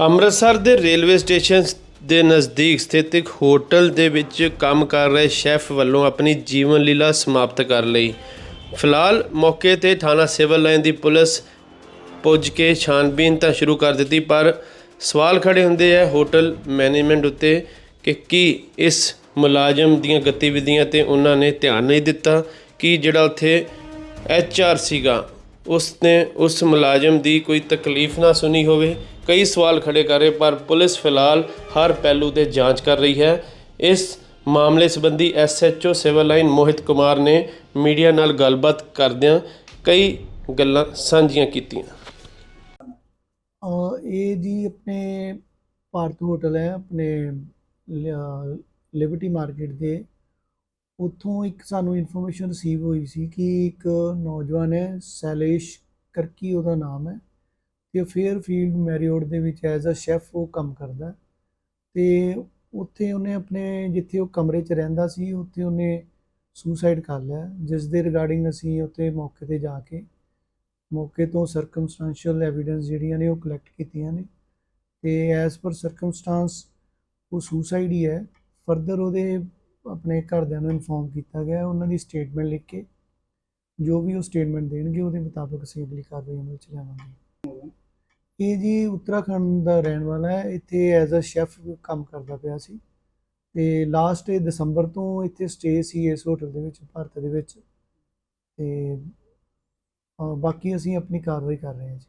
ਅੰਮ੍ਰਿਤਸਰ ਦੇ railway station ਦੇ ਨਜ਼ਦੀਕ ਸਥਿਤ ਇੱਕ ਹੋਟਲ ਦੇ ਵਿੱਚ ਕੰਮ ਕਰ ਰਹੇ ਸ਼ੈਫ ਵੱਲੋਂ ਆਪਣੀ ਜੀਵਨ ਲੀਲਾ ਸਮਾਪਤ ਕਰ ਲਈ। ਫਿਲਹਾਲ ਮੌਕੇ ਤੇ ਥਾਣਾ ਸਿਵਲ ਲਾਈਨ ਦੀ ਪੁਲਿਸ ਪੁੱਜ ਕੇ ਛਾਣਬੀਨ ਤਾਂ ਸ਼ੁਰੂ ਕਰ ਦਿੱਤੀ, ਪਰ ਸਵਾਲ ਖੜੇ ਹੁੰਦੇ ਆ ਹੋਟਲ ਮੈਨੇਜਮੈਂਟ ਉੱਤੇ ਕਿ ਕੀ ਇਸ ਮੁਲਾਜ਼ਮ ਦੀਆਂ ਗਤੀਵਿਧੀਆਂ ਤੇ ਉਹਨਾਂ ਨੇ ਧਿਆਨ ਨਹੀਂ ਦਿੱਤਾ? ਕਿ ਜਿਹੜਾ ਉੱਥੇ ਐਚ ਆਰ ਸੀਗਾ ਉਸ ਨੇ ਉਸ ਮੁਲਾਜ਼ਮ ਦੀ ਕੋਈ ਤਕਲੀਫ ਨਾ ਸੁਣੀ ਹੋਵੇ। ਕਈ ਸਵਾਲ ਖੜੇ ਕਰੇ ਪਰ ਪੁਲਿਸ ਫਿਲਹਾਲ ਹਰ ਪਹਿਲੂ ਤੇ ਜਾਂਚ ਕਰ ਰਹੀ ਹੈ। ਇਸ ਮਾਮਲੇ ਸੰਬੰਧੀ SHO civil line Mohit Kumar ਨੇ ਮੀਡੀਆ ਨਾਲ ਗੱਲਬਾਤ ਕਰਦਿਆਂ ਕਈ ਗੱਲਾਂ ਸਾਂਝੀਆਂ ਕੀਤੀਆਂ। ਇਹ ਜੀ ਆਪਣੇ ਭਾਰਤ ਹੋਟਲ ਹੈ, ਆਪਣੇ ਲਿਬਰਟੀ ਮਾਰਕੀਟ ਦੇ ਉੱਥੋਂ ਇੱਕ ਸਾਨੂੰ ਇਨਫੋਰਮੇਸ਼ਨ ਰਿਸੀਵ ਹੋਈ ਸੀ ਕਿ ਇੱਕ ਨੌਜਵਾਨ ਹੈ, ਸੈਲੇਸ਼ ਕਰਕੀ ਉਹਦਾ ਨਾਮ ਹੈ ਤੇ ਫੇਅਰਫੀਲਡ ਮੈਰੀਓਟ ਦੇ ਵਿੱਚ ਐਜ਼ ਅ ਸ਼ੈਫ ਉਹ ਕੰਮ ਕਰਦਾ ਹੈ। ਤੇ ਉੱਥੇ ਉਹਨੇ ਆਪਣੇ ਜਿੱਥੇ ਉਹ ਕਮਰੇ 'ਚ ਰਹਿੰਦਾ ਸੀ, ਉੱਥੇ ਉਹਨੇ ਸੁਸਾਈਡ ਕਰ ਲਿਆ ਜਿਸ ਦੇ ਰਿਗਾਰਡਿੰਗ ਅਸੀਂ ਉੱਥੇ ਮੌਕੇ ਤੇ ਜਾ ਕੇ, ਮੌਕੇ ਤੋਂ ਸਰਕਮਸਟੈਂਸ਼ੀਅਲ ਐਵੀਡੈਂਸ ਜਿਹੜੀਆਂ ਨੇ ਉਹ ਕਲੈਕਟ ਕੀਤੀਆਂ ਨੇ ਤੇ ਐਸ ਪਰ ਸਰਕਮਸਟੈਂਸ ਉਹ ਸੁਸਾਈਡ ਹੀ ਹੈ ਫਰਦਰ ਉਹਦੇ ਆਪਣੇ ਘਰਦਿਆਂ ਨੂੰ ਇਨਫੋਰਮ ਕੀਤਾ ਗਿਆ ਉਹਨਾਂ ਦੀ ਸਟੇਟਮੈਂਟ ਲਿਖ ਕੇ, ਜੋ ਵੀ ਉਹ ਸਟੇਟਮੈਂਟ ਦੇਣਗੇ, ਉਹਦੇ ਮੁਤਾਬਕ ਅਸੀਂ ਅਗਲੀ ਕਾਰਵਾਈ ਅਮਲ ਚ ਲਿਆਵਾਂਗੇ। ਇਹ ਜੀ ਉੱਤਰਾਖੰਡ ਦਾ ਰਹਿਣ ਵਾਲਾ ਹੈ, ਇੱਥੇ ਐਜ਼ ਅ ਸ਼ੈਫ ਕੰਮ ਕਰਦਾ ਪਿਆ ਸੀ ਤੇ ਲਾਸਟ ਦਸੰਬਰ ਤੋਂ ਇੱਥੇ ਸਟੇ ਸੀ ਇਸ ਹੋਟਲ ਦੇ ਵਿੱਚ, ਭਾਰਤ ਦੇ ਵਿੱਚ ਤੇ ਬਾਕੀ ਅਸੀਂ ਆਪਣੀ ਕਾਰਵਾਈ ਕਰ ਰਹੇ ਹਾਂ ਜੀ।